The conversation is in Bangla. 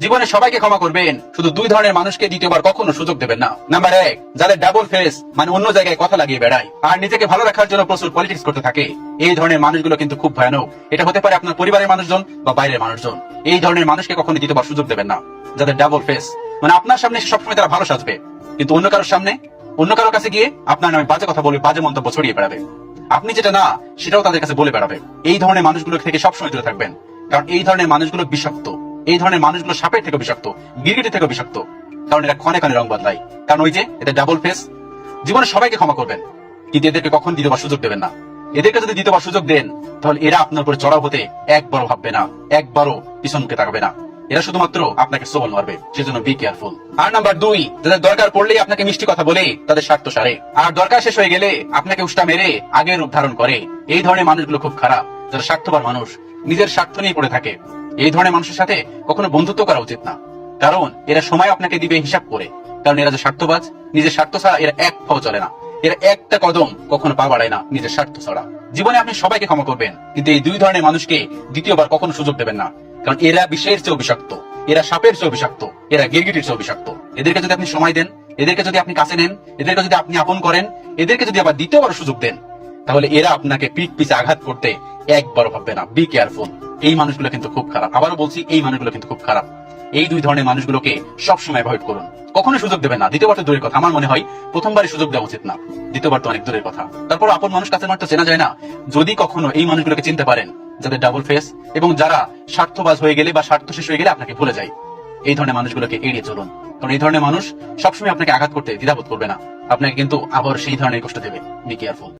জীবনে সবাইকে ক্ষমা করবেন। শুধু দুই ধরনের মানুষকে দ্বিতীয়বার কখনো সুযোগ দেবেন না। নাম্বার এক, যাদের ডাবল ফেস মানে অন্য জায়গায় কথা লাগিয়ে বেড়ায়, আর নিজেকে ভালো রাখার জন্য প্রচুর পলিটিক্স করতে থাকে। এই ধরনের মানুষগুলো কিন্তু খুব ভয়ানক। এটা হতে পারে আপনার পরিবারের মানুষজন বা বাইরের মানুষজন। এই ধরনের মানুষকে কখনো দ্বিতীয়বার সুযোগ দেবেন না। যাদের ডাবল ফেস মানে আপনার সামনে সবসময় তারা ভালো সাজবে। কিন্তু অন্য কারোর সামনে, অন্য কারোর কাছে গিয়ে আপনার নামে বাজে কথা বলবে বাজে মন্তব্য ছড়িয়ে বেড়াবে। আপনি যেটা না, সেটাও তাদের কাছে বলে বেড়াবে। এই ধরনের মানুষগুলো থেকে সবসময় দূরে থাকবেন। কারণ এই ধরনের মানুষগুলো বিষাক্ত। এই ধরনের মানুষগুলো সাপের থেকে বিষাক্ত, গিরগিটি থেকে বিষাক্ত। কারণ এরা ক্ষণে ক্ষণে রং বদলায়। কারণ ওই যে এটা ডাবল ফেস জীবনে সবাইকে ক্ষমা করবেন। কিন্তু এদেরকে কখন দ্বিতীয়বার সুযোগ দেবেন না? এদেরকে যদি দ্বিতীয়বার সুযোগ দেন, তাহলে এরা আপনার উপরে চড়াও হতে একবারও ভাববে না, একবারও পিছন মুখে তাকাবে না। এরা শুধুমাত্র আপনাকে সবল মারবে, সেজন্য বি কেয়ারফুল আর নাম্বার দুই, যাদের দরকার পড়লেই আপনাকে মিষ্টি কথা বলে, তাদের স্বার্থ সারে। আর দরকার শেষ হয়ে গেলে আপনাকে উষ্টা মেরে আগের রূপ ধারণ করে। এই ধরনের মানুষগুলো খুব খারাপ, যারা স্বার্থবার মানুষ, নিজের স্বার্থ নিয়ে পড়ে থাকে। এই ধরনের মানুষের সাথে কখনো বন্ধুত্ব করা উচিত না। কারণ এরা সময় আপনাকে দিবে হিসাব করে। কারণ এরা যে স্বার্থবাজ, নিজের স্বার্থ ছাড়া এরা এক পাও চলে না। এরা একটা কদম কখনো পা বাড়ায় না নিজের স্বার্থ ছাড়া। জীবনে আপনি সবাইকে ক্ষমা করবেন, কিন্তু এই দুই ধরনের মানুষকে দ্বিতীয়বার কখনো সুযোগ দেবেন না। কারণ এরা বিষের চেয়েও বিষাক্ত, এরা সাপের চেয়েও বিষাক্ত, এরা গিরগিটির চেয়েও বিষাক্ত। এদেরকে যদি আপনি সময় দেন, এদেরকে যদি আপনি কাছে নেন, এদেরকে যদি আপনি আপন করেন, এদেরকে যদি আবার দ্বিতীয়বার সুযোগ দেন, তাহলে এরা আপনাকে পিঠ পিছে আঘাত করতে একবারও ভাববে না। বি কেয়ারফুল এই মানুষগুলো কিন্তু খুব খারাপ। আবারও বলছি, এই মানুষগুলো কিন্তু খুব খারাপ। এই দুই ধরনের মানুষগুলোকে সবসময় অ্যাভয়েড করুন। কখনো সুযোগ দেবেন না। দ্বিতীয়বার তো দূরের কথা। আমার মনে হয় প্রথমবারই সুযোগ দেওয়া উচিত না। দ্বিতীয়বার তো অনেক দূরের কথা। তারপর আপন মানুষ কাছে তো চেনা যায় না। যদি কখনো এই মানুষগুলোকে চিনতে পারেন, যাদের ডাবল ফেস এবং যারা স্বার্থবাজ হয়ে গেলে বা স্বার্থ শেষ হয়ে গেলে আপনাকে ভুলে যায়, এই ধরনের মানুষগুলোকে এড়িয়ে চলুন। কারণ এই ধরনের মানুষ সবসময় আপনাকে আঘাত করতে দ্বিধাবোধ করবে না। আপনাকে কিন্তু আবার সেই ধরনের কষ্ট দেবে। Be careful